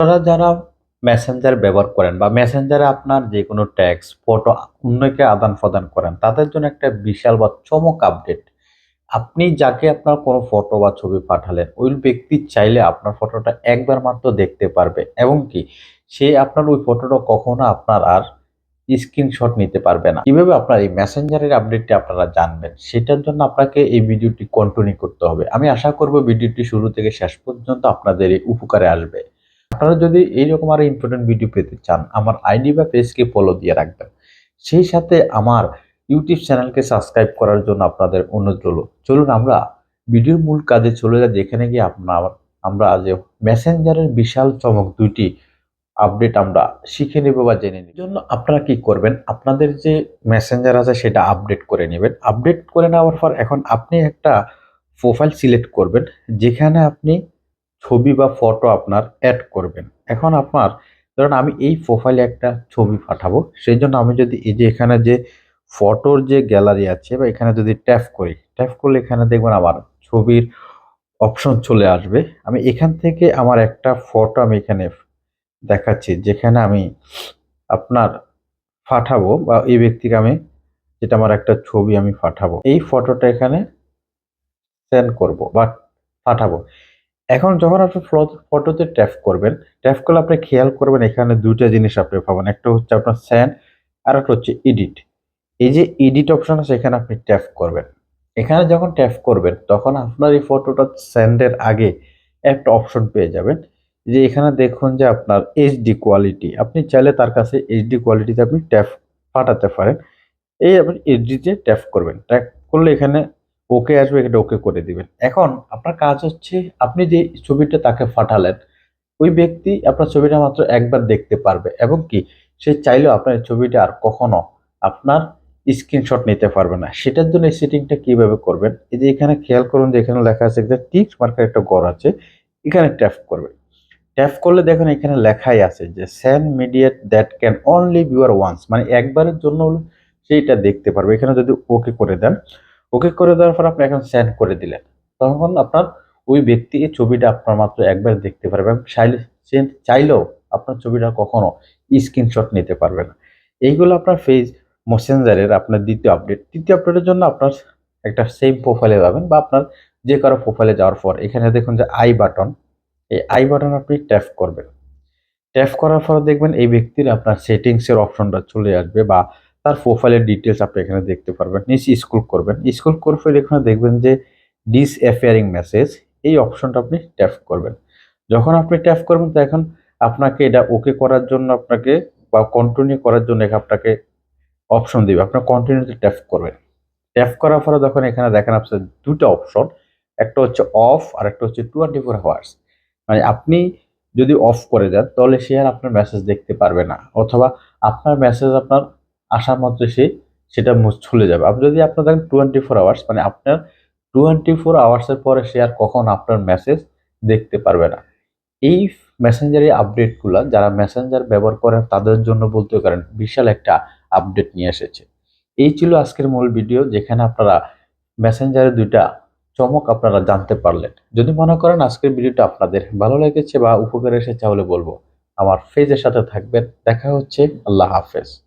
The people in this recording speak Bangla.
আপনারা যারা মেসেঞ্জার ব্যবহার করেন বা মেসেঞ্জারে আপনার যে কোনো টেক্সট ফটো অন্যকে আদান প্রদান করেন, তাদের জন্য একটা বিশাল বা চমক আপডেট আপনি যাকে আপনার কোনো ফটো বা ছবি পাঠালেন, ওই ব্যক্তি চাইলে আপনার ফটোটা একবার মাত্র দেখতে পারবে এবং কি? সে আপনার ওই ফটোটা কখনো আপনার আর স্ক্রিনশট নিতে পারবে না। কীভাবে আপনার এই মেসেঞ্জারের আপডেটটি আপনারা জানবেন, সেটার জন্য আপনাকে এই ভিডিওটি কন্টিনিউ করতে হবে। আমি আশা করব ভিডিওটি শুরু থেকে শেষ পর্যন্ত আপনাদের এই উপকারে আসবে। আপনারা যদি এইরকম আরও ইম্পর্টেন্ট ভিডিও পেতে চান, আমার আইডি বা পেজকে ফলো দিয়ে রাখবেন। সেই সাথে আমার ইউটিউব চ্যানেলকে সাবস্ক্রাইব করার জন্য আপনাদের অনুরোধ রইল। চলুন আমরা ভিডিওর মূল কাজে চলে যাই, যেখানে গিয়ে আপনার, আমরা আজ মেসেঞ্জারের বিশাল চমক দুইটি আপডেট আমরা শিখে নেব বা জেনে নিব। জন্য আপনারা কি করবেন, আপনাদের যে মেসেঞ্জার আছে সেটা আপডেট করে নেবেন। আপডেট করে নেওয়ার পর এখন আপনি একটা প্রোফাইল সিলেক্ট করবেন, যেখানে আপনি ছবি বা ফটো আপনার অ্যাড করবেন। এখন আপনার, ধরুন আমি এই প্রোফাইলে একটা ছবি পাঠাবো সেই জন্য আমি যদি এই যে এখানে যে ফটোর যে গ্যালারি আছে বা এখানে যদি ট্যাপ করি ট্যাপ করলে এখানে দেখবেন আমার ছবির অপশন চলে আসবে। আমি এখান থেকে আমার একটা ফটো আমি এখানে দেখাচ্ছি, যেখানে আমি আপনার পাঠাবো বা এই ব্যক্তিকে আমি, যেটা আমার একটা ছবি আমি পাঠাবো। এই ফটোটা এখানে সেন্ড করব বা পাঠাবো। এখন যখন আপনি ফটোতে ট্যাপ করবেন ট্যাপ করলে আপনি খেয়াল করবেন এখানে দুটো জিনিস আপনি পাবেন। একটা হচ্ছে আপনার স্যান্ড আর একটা হচ্ছে এডিট এই যে এডিট অপশন আছে, এখানে আপনি ট্যাপ করবেন। এখানে যখন ট্যাপ করবেন, তখন আপনার এই ফটোটা স্যান্ডের আগে একটা অপশন পেয়ে যাবেন, যে এখানে দেখুন যে আপনার এইচডি কোয়ালিটি আপনি চাইলে তার কাছে এইচডি কোয়ালিটিতে আপনি ট্যাপ পাঠাতে পারেন। এই আপনি এইচডিতে ট্যাপ করবেন। ট্যাপ করলে এখানে ওকে আসবে, এটা ওকে করে দিবেন। এখন আপনার কাজ হচ্ছে, আপনি যে ছবিটা তাকে ফাটালেন ওই ব্যক্তি আপনার ছবিটা মাত্র একবার দেখতে পারবে এবং কি, সে চাইলেও আপনার ছবিটা আর কখনো আপনার স্ক্রিনশট নিতে পারবে না। সেটার জন্য এই সেটিংটা কীভাবে করবেন? এই যে এখানে খেয়াল করুন যে এখানে লেখা আছে একটা টিক্স মার্কার একটা গড় আছে, এখানে ট্যাপ করবেন। ট্যাপ করলে দেখুন এখানে লেখাই আছে যে send mediate that can only viewer once মানে একবারের জন্য সেইটা দেখতে পারবে। এখানে যদি ওকে করে দেন ওকে করে দেওয়ার পর আপনি এখন সেন্ড করে দিলেন। তখন আপনার ওই ব্যক্তি এই ছবিটা আপনার মাত্র একবার দেখতে পারবে এবং চাইলে চাইলেও আপনার ছবিটা কখনো স্ক্রিনশট নিতে পারবে না। এইগুলো আপনার ফেস মেসেঞ্জারের আপনার দ্বিতীয় আপডেট তৃতীয় আপডেটের জন্য আপনার একটা সেম প্রোফাইলে যাবেন বা আপনার যে কারও প্রোফাইলে যাওয়ার পর, এখানে দেখুন যে আই বাটন এই আই বাটন আপনি ট্যাপ করবেন। ট্যাপ করার পর দেখবেন এই ব্যক্তির আপনার সেটিংসের অপশনটা চলে আসবে বা তার প্রোফাইলের ডিটেলস আপনি এখানে দেখতে পারবেন। নিচে স্ক্রল করবেন। স্ক্রল করে এখানে দেখবেন যে ডিস অ্যাফেয়ারিং মেসেজ এই অপশনটা আপনি ট্যাপ করবেন। যখন আপনি ট্যাপ করবেন তো এখন আপনাকে এটা ওকে করার জন্য আপনাকে বা কন্টিনিউ করার জন্য আপনাকে অপশন দিবে। আপনার কন্টিনিউতে ট্যাপ করবেন। ট্যাপ করার পরে যখন এখানে দেখেন আপনার দুটো অপশন একটা হচ্ছে অফ আর একটা হচ্ছে টোয়েন্টি ফোর আওয়ার্স মানে আপনি যদি অফ করে দেন, তাহলে সে আর আপনার মেসেজ দেখতে পারবে না। অথবা আপনার মেসেজ আপনার আসার মাত্র সে সেটা চলে যাবে। আপনি যদি আপনার দেখেন টোয়েন্টি ফোর আওয়ার্স মানে আপনার টোয়েন্টি ফোর আওয়ার্সের পরে সে আর কখন আপনার মেসেজ দেখতে পারবে না। এই মেসেঞ্জারের আপডেটগুলো যারা মেসেঞ্জার ব্যবহার করেন, তাদের জন্য বলতে পারেন, বিশাল একটা আপডেট নিয়ে এসেছে। এই ছিল আজকের মূল ভিডিও যেখানে আপনারা মেসেঞ্জারের দুইটা চমক আপনারা জানতে পারলেন। যদি মনে করেন আজকের ভিডিওটা আপনাদের ভালো লেগেছে বা উপকার এসেছে, তাহলে বলব। আমার ফেজের সাথে থাকবেন। দেখা হচ্ছে, আল্লাহ হাফেজ।